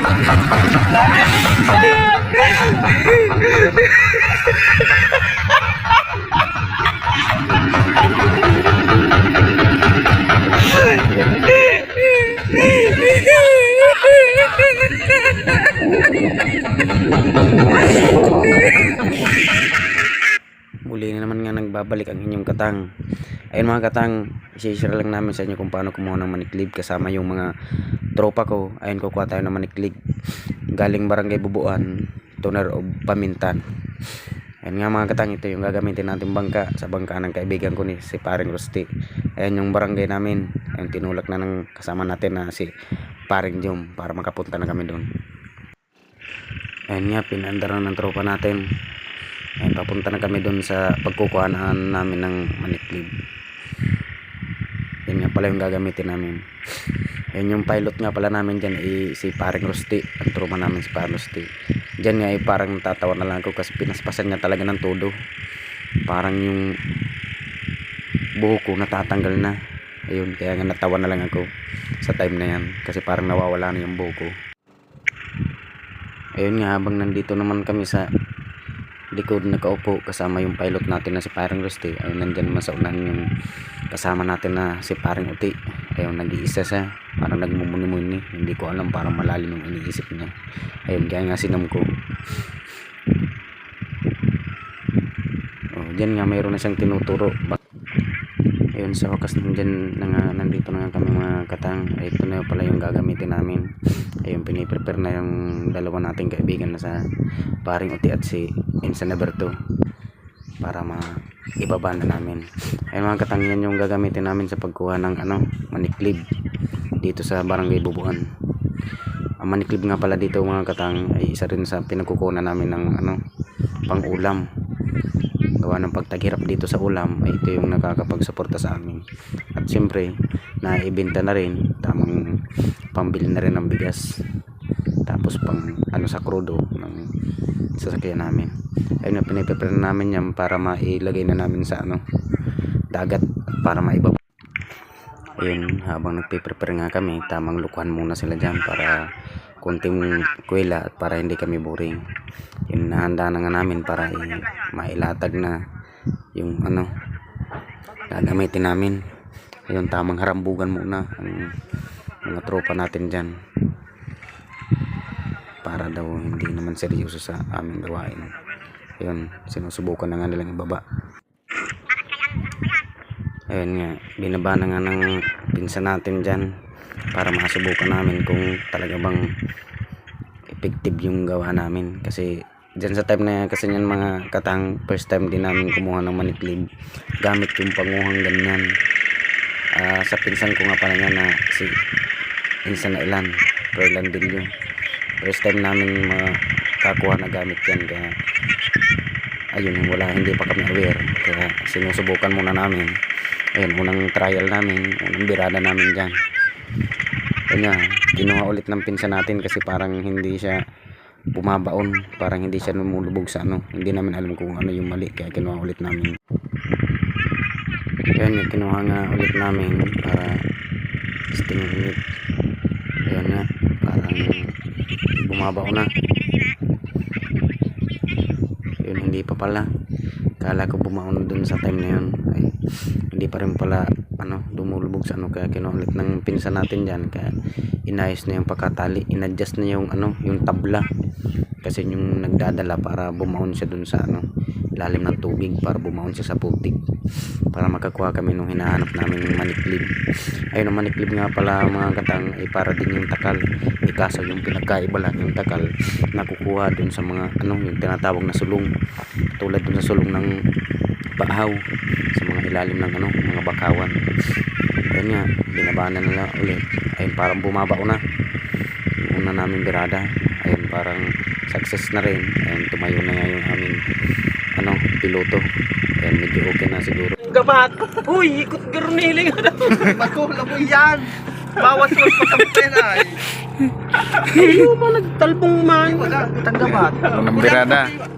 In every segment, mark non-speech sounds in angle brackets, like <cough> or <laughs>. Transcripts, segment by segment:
Muli na naman nga nagbabalik ang inyong katang. Ayun mga katang, i-share lang namin sa inyo kung paano kumuha ng maniklib kasama yung mga tropa ko. Ayun kukuha tayo ng maniklib galing barangay Bubuan, tuner o pamintan. Ayun nga mga katang, ito yung gagamitin natin bangka sa bangka ng kaibigan ko ni si Paring Rusty. Ayun yung barangay namin. Ayun tinulak na ng kasama natin na si Paring Jom para makapunta na kami doon. Ayun nga, pinandar na ng tropa natin. Ayun, papunta na kami doon sa pagkukuhaan namin ng maniklib. Yan nga pala yung gagamitin namin. Ayun yung pilot nga pala namin dyan ay si Paring Rusty. Ang tropa namin si Paring Rusty. Dyan nga ay parang natatawa na lang ako kasi pinaspasan niya talaga ng todo. Parang yung buho ko natatanggal na. Ayun, kaya nga natawa na lang ako sa time na yan. Kasi parang nawawala na yung buho ko. Ayun nga, habang nandito naman kami sa likod nakaupo kasama yung pilot natin na si Paring Rusty. Ayun nandyan naman sa unahan yung kasama natin na si Paring Uti. Ayun nag-iisa siya. Parang nagmumuni-muni. Hindi ko alam parang malalim yung iniisip niya. Ayun kaya nga sinam ko. Oh, dyan nga mayroon na siyang tinuturo Ayun sa wakas nandyan na nga nandito na nga kami mga katang. Ito na pala yung gagamitin namin. Ayun piniprepare na yung dalawa nating kaibigan na sa paring uti at si Insan Alberto para ma ibaba na namin. Ayun mga katang yan yung gagamitin namin sa pagkuha ng ano maniklib dito sa barangay Bubuan. Ang maniklib nga pala dito mga katang ay isa rin sa pinagkukunan namin ng ano pang ulam gawa ng pagtaghirap dito sa ulam ay ito yung nakakapagsuporta sa amin. At siyempre naibenta na rin tamang pambili na rin ng bigas. Tapos pang ano sa krudo ng sasakyan namin. Ayun na piniprepare na namin yan para mailagay na namin sa ano dagat para maibaba ayun habang nagpiprepare nga kami tamang lukuhan muna sila dyan para kunting kuwela at para hindi kami boring. Yun nahanda na nga namin para i- mailatag na yung ano gagamitin namin. Ayun tamang harambugan muna ang mga tropa natin dyan. Para daw hindi naman seryoso sa aming gawain. Ayun sinusubukan na nga nilang ibaba ayun nga binaba na nga ng pinsan natin dyan para masubukan namin kung talaga bang effective yung gawa namin. Kasi dyan sa time na yan kasi yan mga katang first time din namin kumuha ng maniklib gamit yung panguhang ganyan. Ah, sa pinsan ko nga pala niya na si Insan ilan Perlan Dillo first time namin makakuha na gamit yan kaya ayun wala hindi pa kami aware. Kaya sinusubukan muna namin. Ayun unang trial namin unang birada namin dyan kanya kinuha ulit ng pinsan natin kasi parang hindi siya bumabaon parang hindi siya lumulubog sa ano hindi namin alam kung ano yung mali kaya kinuha ulit namin yung kinuha nga ulit namin para testing ulit. Ayan nga, parang bumabaw na. Yun, hindi pa pala. Kala ko bumaon dun sa time na yun. Ay, hindi pa rin pala ano, dumulubog sa ano. Kaya kinuha ulit ng pinsan natin dyan. Kaya inayos na yung pagkatali. Inadjust na yung ano, yung tabla. Kasi yung nagdadala para bumaon siya dun sa ano, ilalim ng tubig para bumaon siya sa putik para makakuha kami nung hinahanap namin yung maniklib ayun ang maniklib nga pala mga katang ay para din yung takal eh yung pinagkaiba lang yung takal nakukuha dun sa mga ano yung tinatawag na sulong tulad dun sa sulong ng bahaw sa mga ilalim ng ano mga bakawan ayun nga binabanan nila ulit ayun parang bumabao na yung una namin birada ayun parang success na rin ayun tumayo na nga yung aming ano piloto ayun medyo okay na siguro Gabat! Uy, ikot garuniling ano? Makuha mo yan! Bawas mo sa kampen ay! Ayaw mo nagtalbong man. Wala, utang gabat. Unang birada. <laughs>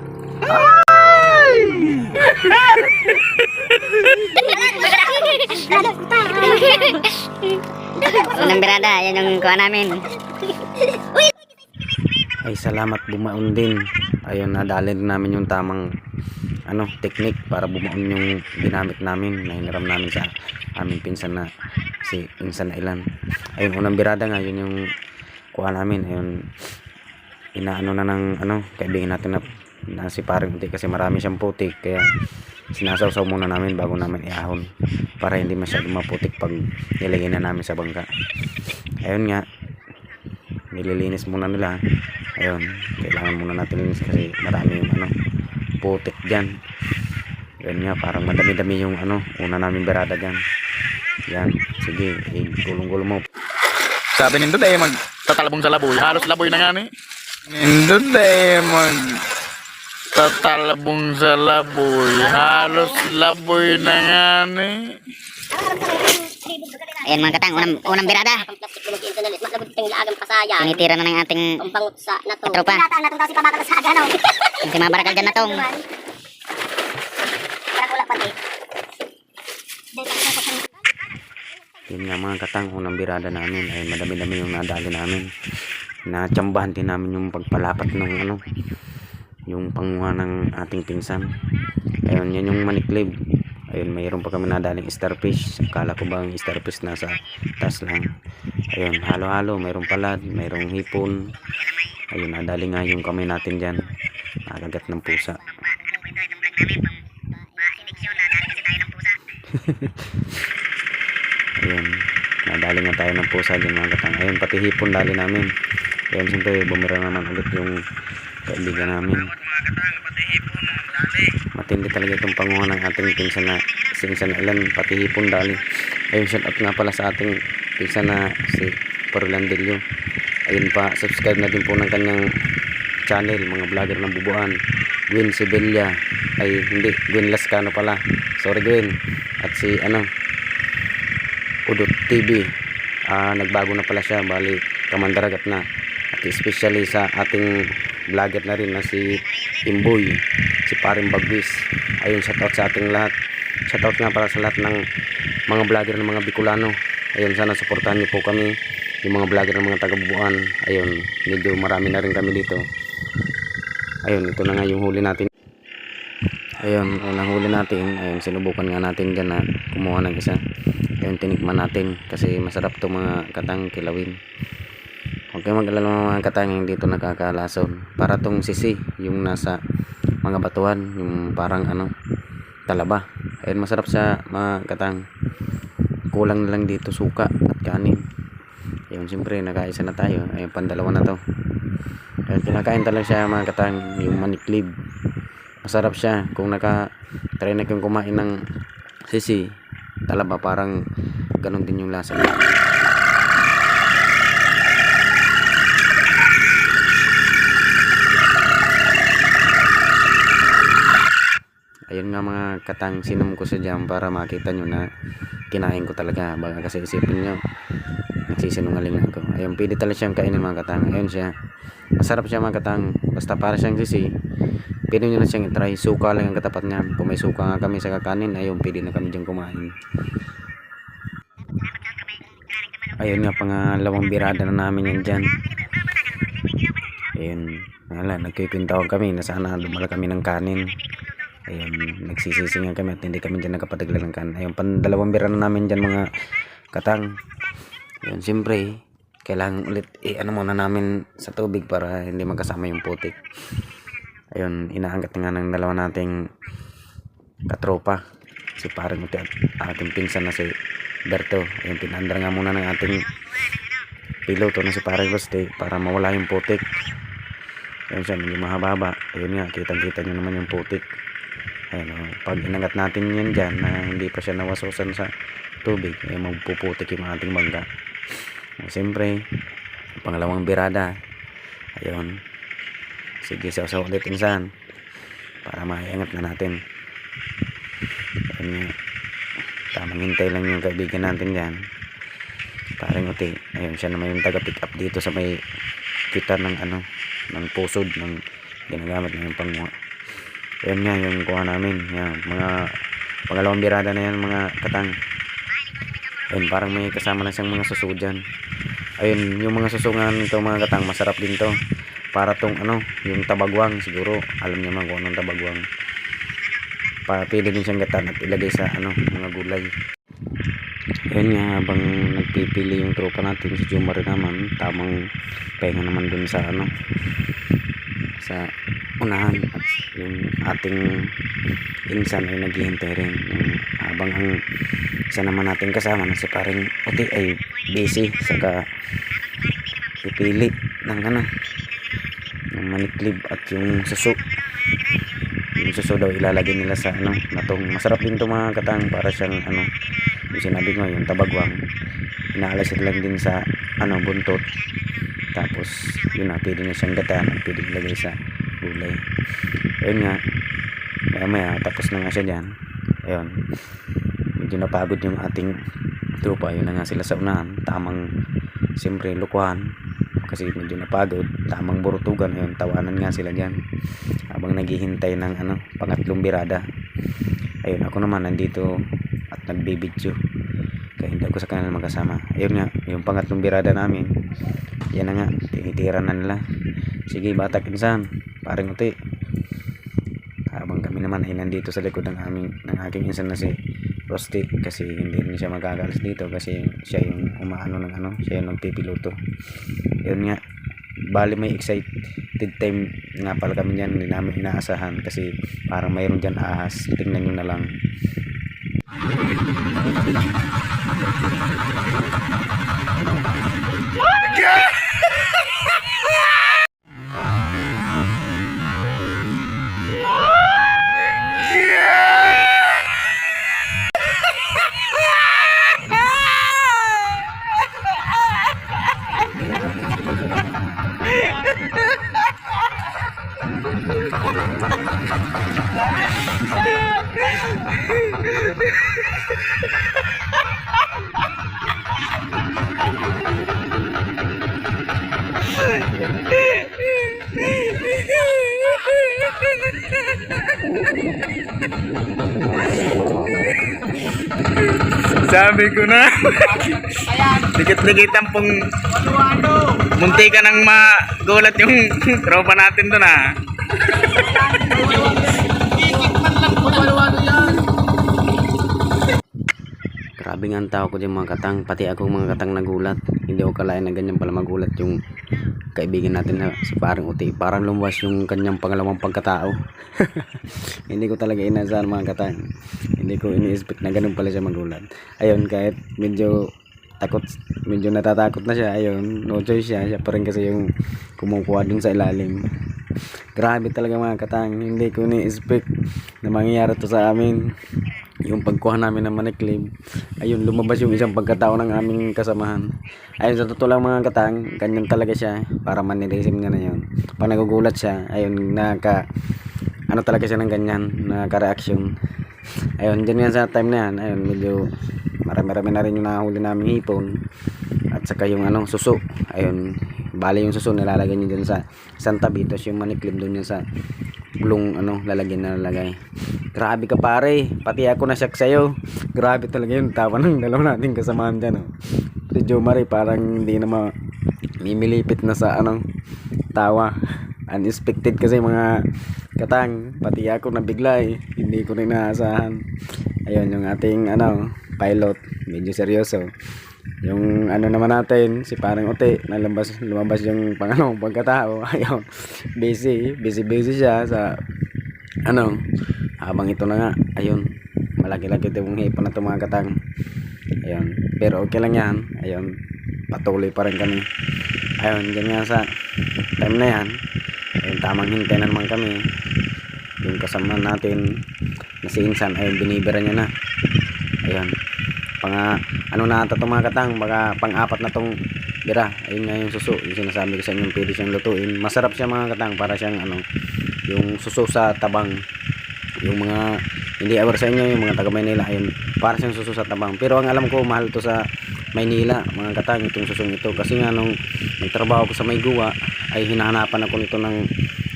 Unang birada, yan yung kuha namin. ay salamat. Bumaon din. Ayun nadali din namin yung tamang ano technique para bumaon yung ginamit namin. Na hiniram namin sa aming pinsan na si pinsan na ilan. Ayun unang birada nga yun yung kuha namin. Ayun inaano na ng ano kaibigan natin na, na si parang putik kasi marami siyang putik kaya sinasawsaw muna namin bago namin iahon para hindi masyadong maputik pag nilagay na namin sa bangka. Ayun nga nililinis muna nila. Ayun kailangan muna natin linis kasi marami yung ano putik dyan. Ayun nga parang madami-dami yung ano una namin berada dyan. Yan sige igulong-gulong mo. Sabi nindot eh, mag tatalabong sa laboy. Halos laboy na nga ni. Nindot eh, mag tatalabong sa laboy. Halos laboy na nga ni. Ayan mga katang, unang, unang birada. Tinitira na ng ating Pampangot sa nato. Katropa. Nata natong daw si pabakal sa aganaw. si mga barakal dyan na tong. Yun nga mga katang unang birada namin ay madami-dami yung nadali namin natsambahan din namin yung pagpalapat ng ano yung panguha ng ating pinsan. Ayun yan yung maniklib ayun mayroon pa kami nadaling starfish. Akala ko ba ang starfish nasa taas lang? Ayun halo-halo. Mayroong palad mayroong hipon. Ayun nadali nga yung kamay natin dyan. Nakagat ng pusa. <laughs> Ayun nadali nga tayo ng pusa dyan mga katang ayun pati hipon dali namin. Ayun siyempre bumira naman ulit yung kaibigan namin. Matindi talaga itong panguha ng ating pinsan na sinsan na ilan pati hipon dali. Ayun shout out nga pala sa ating pinsan na si Porlandillo ayun pa subscribe na din po ng kanyang channel mga vlogger ng bubuan. Gwen Sibelia. Ay hindi Gwen Lascano pala. Sorry Gwen. At si ano Udot TV ah nagbago na pala siya. Bali kamandaragat na. At especially sa ating vlogger na rin na si Imboy si Paring Bagwis. Ayun shoutout sa ating lahat. Shoutout nga para sa lahat ng mga vlogger ng mga Bicolano. Ayun sana suportahan niyo po kami yung mga vlogger ng mga taga-bubuan. Ayun medyo marami na rin kami dito. Ayun ito na nga yung huli natin. Ayun unang huli natin. Ayun sinubukan nga natin dyan na kumuha ng isa. Ayun tinikman natin kasi masarap to mga katang kilawin huwag kayo mag-alala mga katang yung dito nakakalason para tong sisi yung nasa mga batuhan yung parang ano talaba. Ayun masarap sa mga katang kulang na lang dito suka at kanin. Ayun siyempre nakaisa na tayo. Ayun pandalawa na to. Ayun kinakain talaga siya mga katang yung maniklib masarap siya. Kung naka try na kayong kumain ng sisi talaba parang ganun din yung lasa niya ayun nga mga katang sinom ko sa jam para makita nyo na kinain ko talaga. Baka kasi isipin nyo nagsisinungaling ako. Ayun pwede talaga siyang kainin mga katang. Ayun siya. Masarap siya mga katang. Basta para siyang sisi pwede nyo na siyang itry. Suka lang ang katapat niyan kung may suka nga kami sa kakanin ayun pwede na kami dyan kumain. Ayun nga pangalawang birada na namin yan dyan. Ayun wala nagkikwintawan kami na sana dumala kami ng kanin ayun nagsisisingan kami at hindi kami dyan nagkapadagla ng kanin. Ayun pandalawang birada na namin dyan mga katang. Ayun siyempre kailangan ulit i ano muna namin sa tubig para hindi magkasama yung putik. Ayun inaangkat nga ng dalawa nating katropa si parang at ating pinsan na si Berto. Ayun pinandar nga muna ng ating piloto na si parang Guste para mawala yung putik. Ayun siya medyo mahaba ayun nga kitang kita nyo naman yung putik ayun oh, pag inangat natin yan dyan na hindi pa siya nawasusan sa tubig ay magpuputik yung ating bangka Uh, siyempre pangalawang birada. Ayun. Sige sa sa ulit insan para maiangat na natin. Ayun nga. Tamang hintay lang yung kaibigan natin dyan. Parang uti ayun siya naman yung taga pick up dito sa may kita ng ano ng pusod ng ginagamit ng panguha ayun nga yung kuha namin. Yan, mga pangalawang birada na yan mga katang. Ayun parang may kasama na siyang mga suso dyan. Ayun yung mga susungan nito mga katang masarap din to. Para tong ano yung tabagwang siguro alam niyo man kung anong tabagwang. Pa pwede din siyang gatan at ilagay sa ano mga gulay. Ayun nga habang nagpipili yung tropa natin si Jumar naman tamang pahinga naman dun sa ano sa unahan at yung ating insan ay naghihintay rin. Yung habang ang isa naman natin kasama na si paring uti ay busy saka pipili ng ano ng maniklib at yung suso. Yung suso daw ilalagay nila sa ano natong masarap din to mga katang para siyang ano yung sinabi ko yung tabagwang. Inaalas lang din sa ano buntot. Tapos yun na pwede na siyang gataan at pwede ilagay sa gulay ayun nga. Maya maya tapos na nga siya dyan. Ayun. Medyo napagod yung ating tropa ayun na nga sila sa unahan. Tamang siyempre lukuhan kasi medyo napagod. Tamang burutugan. Ayun tawanan nga sila dyan. Habang naghihintay ng ano pangatlong birada. Ayun ako naman nandito at nagbibidyo. Kaya hindi ako sa kanila magkasama. Ayun nga yung pangatlong birada namin yan na nga tinitira na nila. Sige bata kinsan paring uti habang kami naman ay nandito sa likod ng aming ng aking insan na si Rusty kasi hindi rin siya magkakalas dito kasi siya yung umaano ng ano siya yung nagpipiloto. Yun nga bali may excited time nga pala kami dyan hindi namin inaasahan kasi parang mayroon dyan ahas. Tingnan nyo na lang Sabi ko na. Dikit-dikit ang pong munti ka nang magulat yung <laughs> tropa natin doon ah. Ang tao ko dyan mga katang, pati ako mga katang nagulat. Hindi ako kalain na ganyan pala magulat yung kaibigan natin na si parang uti. Parang lumuwas yung kanyang pangalawang pagkatao. <laughs> Hindi ko talaga inasahan mga katang. Hindi ko ini-expect na ganun pala siya magulat. Ayun, kahit medyo takot, medyo natatakot na siya. Ayun, no choice siya. Siya pa rin kasi yung kumukuha dun sa ilalim. Grabe talaga mga katang. Hindi ko ni-expect na mangyayari to sa amin yung pagkuha namin ng maniklib ayun lumabas yung isang pagkatao ng aming kasamahan. Ayun sa totoo lang mga katang ganyan talaga siya para manirisim niya na yun. Pag nagugulat siya ayun naka ano talaga siya ng ganyan naka-reaction. Ayun dyan yan sa time na yan ayun medyo marami-rami na rin yung nahuli namin hipon. At saka yung ano suso. Ayun bali yung suso nilalagay niyo dyan sa isang tabi tapos yung maniklib doon yan sa gulong ano lalagyan na lalagay. Grabe ka pare. Pati ako na shock sa'yo. Grabe talaga yun. Tawa ng dalawa natin kasamahan dyan oh. si Jomari parang hindi na ma mimilipit na sa ano tawa. Unexpected kasi mga katang. Pati ako nabigla eh. Hindi ko rin naasahan ayun yung ating ano pilot. Medyo seryoso yung ano naman natin si parang uti nalabas lumabas yung <laughs> pang ano pagkatao. Ayun. Busy busy busy siya sa ano habang ito na nga ayun. Malaki-laki itong hipon na mga katang ayun. Pero okay lang yan. Ayun. Patuloy pa rin kami. Ayun ganyan sa time na yan ayun tamang hintay na naman kami. Yung kasama natin na si Insan ayun binibira niya na. Ayun pang ano na ata mga katang baka pang apat na tong bira. Ayun nga yung suso yung sinasabi ko sa inyo pwede siyang lutuin. Masarap siya mga katang para siyang ano yung suso sa tabang. Yung mga hindi aware sa inyo yung mga taga Maynila ayun para siyang suso sa tabang. Pero ang alam ko mahal to sa Maynila mga katang itong susong ito. Kasi nga nung nagtrabaho ko sa Mayguwa ay hinahanapan ako nito ng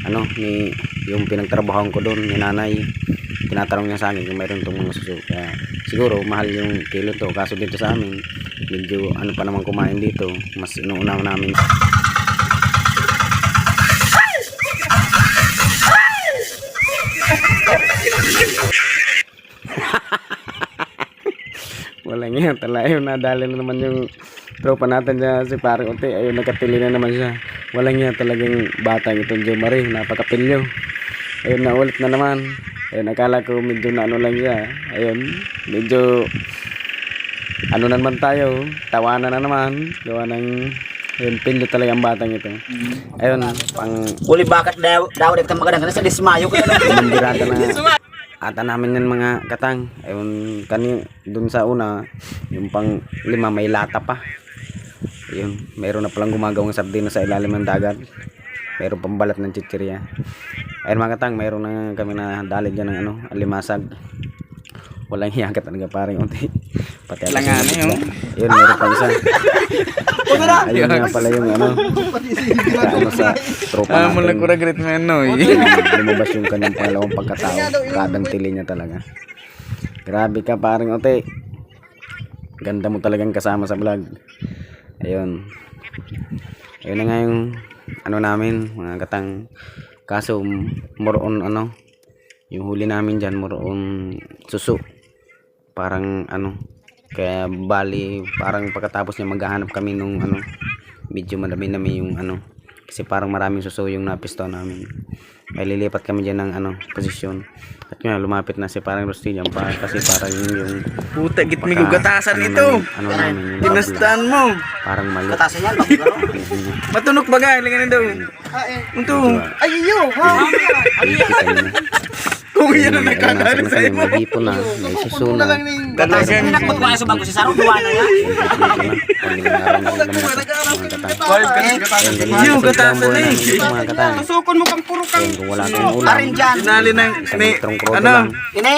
ano ni yung pinagtrabahoan ko doon ni nanay tinatanong niya sa akin kung mayroon itong mga suso kaya siguro mahal yung kilo to. Kaso dito sa amin medyo ano pa naman kumain dito. Mas inuuna namin. <laughs> Wala nga tala ayun nadali na naman yung tropa natin dyan si parang uti ayun nakatili na naman siya. Wala nga talagang batang itong Joe Marie napakapilyo. Ayun, naulit na naman. Ayun, akala ko medyo na ano lang siya. Ayun, medyo ano na naman tayo. Tawanan na naman. Gawa ng ayun, pindot talaga ang batang ito. Ayun, pang Uli bakat daw, daw dito magandang kana sa dismayo ko na. Mambirata na ata namin yan mga katang. Ayun, kani dun sa una, yung pang lima may lata pa. Ayun, mayroon na palang gumagawang sardina sa ilalim ng dagat. Mayroon pang balat ng chichirya. Ayun mga katang, mayroon na kami na dali dyan ng ano, alimasag. Walang hiyakat talaga paring unti. Pati yung oh. isda. Ayun, meron pa isa. Ayun nga pala yung ano, ano sa tropa Ah, mula natin. ko regret mo yan, no? Ayun, lumabas yung kanyang pangalawang pagkatao. Kadang tili niya talaga. Grabe ka paring ote. Ganda mo talagang kasama sa vlog. Ayun. Ayun na nga yung ano namin, mga katang kaso more ano, yung huli namin dyan more suso. Parang ano, kaya bali parang pagkatapos niya maghahanap kami nung ano, medyo madami-dami yung ano, kasi parang maraming suso yung napisto namin. May lilipat kami dyan ng ano, posisyon. At yun, lumapit na si parang Rusty dyan pa, kasi parang yung, yung Puta, git may gugatasan ano nito. namin- Ano namin, yung Dinastaan mo. parang mali. Katasan yan? Matunok ba ga? Linganin daw. Unto. Ay, iyo, ha? Kung yan ang nakadali sa imo. May hipo na, may suso na. Katasan. Pinakot ko sa bago si Sarong duwa na yan. Five ka na katasan. Yung katasan eh. Mga katang. Mo kang puro kang Ayun, kung wala kang ulam. Arin dyan. Ng, ni, ano? Ini,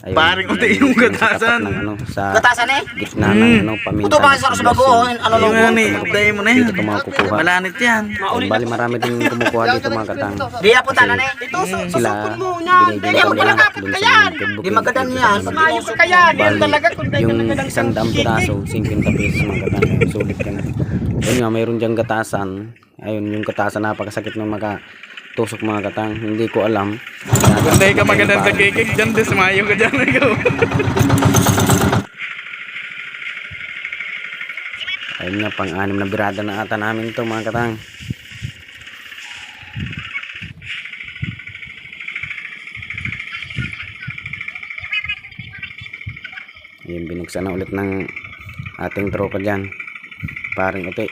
Ayun, Paring unti yung sa gatasan. ng ano, sa katasan eh. gitna ng ano, paminta. Puto ba sa bago, ano Yung lang nga ni, updayin mo na Dito yan. ito mga kukuha. Malanit yan. Bali marami din kumukuha dito mga katang. Di na punta na eh. Ito, Sila, binibigyan ko nila dun sa mga kebukid. Di magandang yan. Mayo ka kaya. Yung isang daang piraso, 50 pesos mga katang. Sulit ka na. Ayun nga, mayroon diyang gatasan. Ayun, yung gatasan napakasakit ng maka tusok mga katang. Hindi ko alam. Kung ka magandang sa kikik dyan, dismayo ka dyan. Ikaw. Ayun nga, pang-anim na birada na ata namin ito mga katang. Ayun, binuksan na ulit ng ating tropa dyan. Paring uti.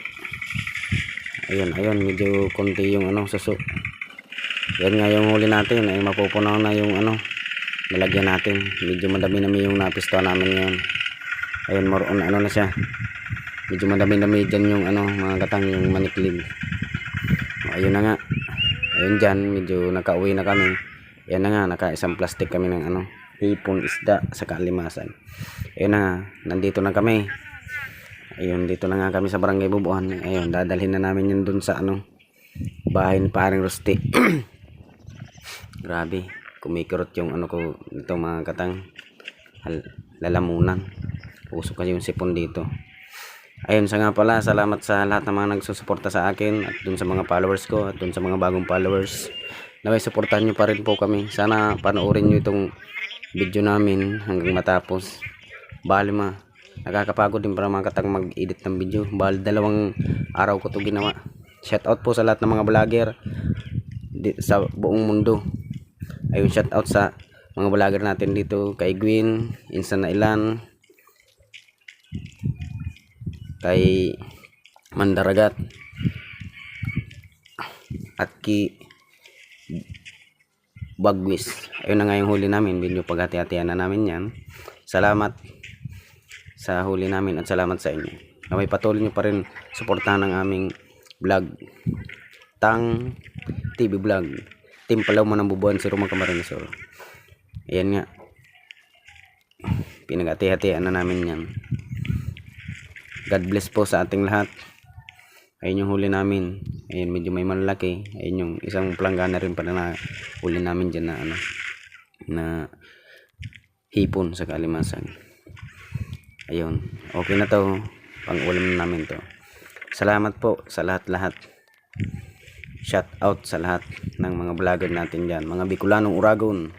Ayun, ayun, medyo konti yung ano, suso. Yan nga yung huli natin, ay mapupunaw na yung ano, nalagyan natin. Medyo madami-dami yung napisto namin ngayon. Ayun, more on ano na siya medyo madami-dami dyan yung ano mga katang yung maniklib o, ayun na nga ayun dyan medyo nakauwi na kami yan na nga naka isang plastic kami ng ano hipon isda sa kalimasan ayun na nga nandito na kami ayun dito na nga kami sa barangay bubuan ayun dadalhin na namin yun dun sa ano bahay ni paring Rusty <clears throat> grabe kumikirot yung ano ko ito mga katang lalamunan usok kasi yung sipon dito Ayun sa nga pala, salamat sa lahat ng mga nagsusuporta sa akin at dun sa mga followers ko at dun sa mga bagong followers. Naway suportahan nyo pa rin po kami. Sana panoorin nyo itong video namin hanggang matapos. Bali ma, nakakapagod din para mga katang mag-edit ng video. Bali dalawang araw ko to ginawa. Shout out po sa lahat ng mga vlogger sa buong mundo. Ayun, shout out sa mga vlogger natin dito kay Gwyn, Insan Ilan, kay Mandaragat at ki Bagwis ayun na nga yung huli namin video paghati-hatian na namin yan salamat sa huli namin at salamat sa inyo na may patuloy nyo pa rin suportahan ng aming vlog Tang TV vlog Team Palaw mo ng bubuan si Roma Camarinesor ayan nga pinaghati-hatian na namin yan God bless po sa ating lahat. Ayun yung huli namin. Ayun medyo may malaki. Ayun yung isang planggana rin pala na huli namin dyan na ano na hipon sa kalimasan. Ayun. Okay na to. Pang ulam na namin to. Salamat po sa lahat-lahat. Shout out sa lahat ng mga vlogger natin dyan. Mga Bicolanong Uragon.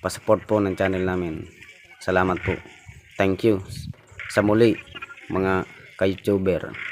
Pasupport po ng channel namin. Salamat po. Thank you. Sa muli mga ka-youtuber